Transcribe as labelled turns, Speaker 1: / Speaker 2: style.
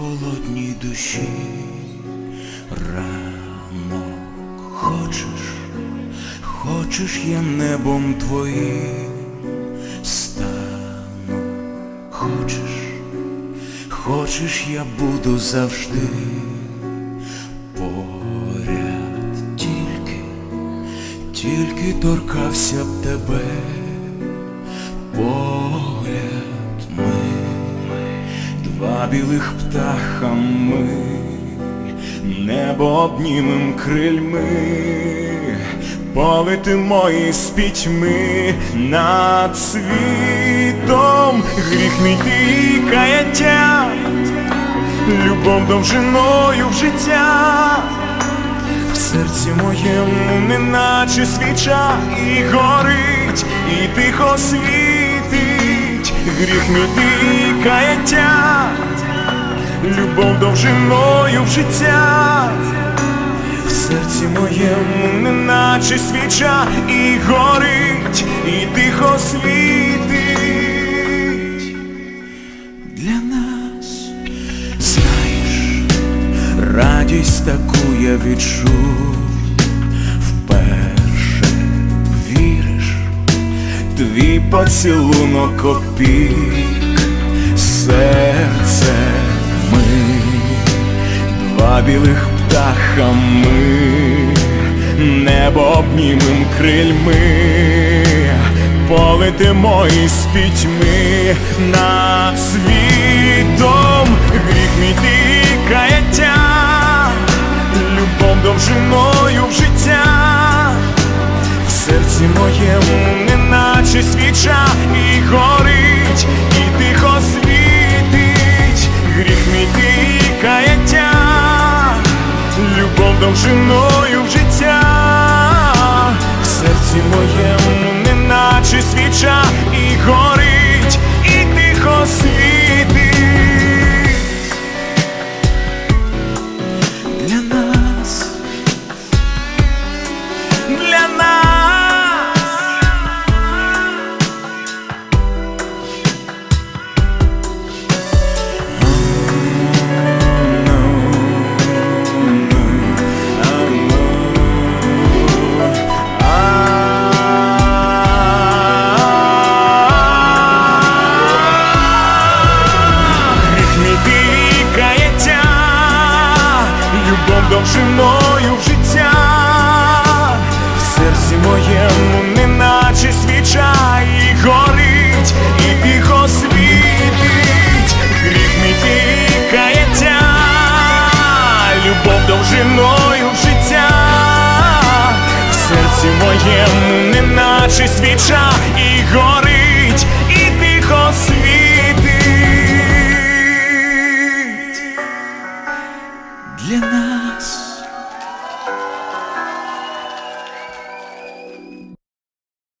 Speaker 1: холодній душі ранок. Хочеш, хочеш, я небом твоїм стану. Хочеш, хочеш, я буду завжди поряд тільки, тільки торкався б тебе погляд два білих птаха ми, небо обнімем крильми, полетимо із пітьми над світом, гріх мій каяття, любов довжиною в життя. В серці моєму неначе свіча і горить, і тихо світить, гріх мій ти каяття, любов довжиною в життя, в серці моєму неначе свіча і горить, і тихо світить. Для нас, знаєш радість таку я відчув. Твій поцілунок опік, два білих птаха ми, небо обнімем крильми, полетимо із пітьми над світом, гріх мій каяття, любов довжиною в життя, в серці моєму неначе свіча і горить, і тихо світить, гріх мій каяття, довжиною в життя, в серці моєму неначе свіча і горить, і тихо світить. Для нас, для нас. Довжиною в життя, в серці моєму неначе свіча і горить, і тихо світить, гріх мій і каяття, любов довжиною в життя, в серці моєму неначе свіча і горить. для нас.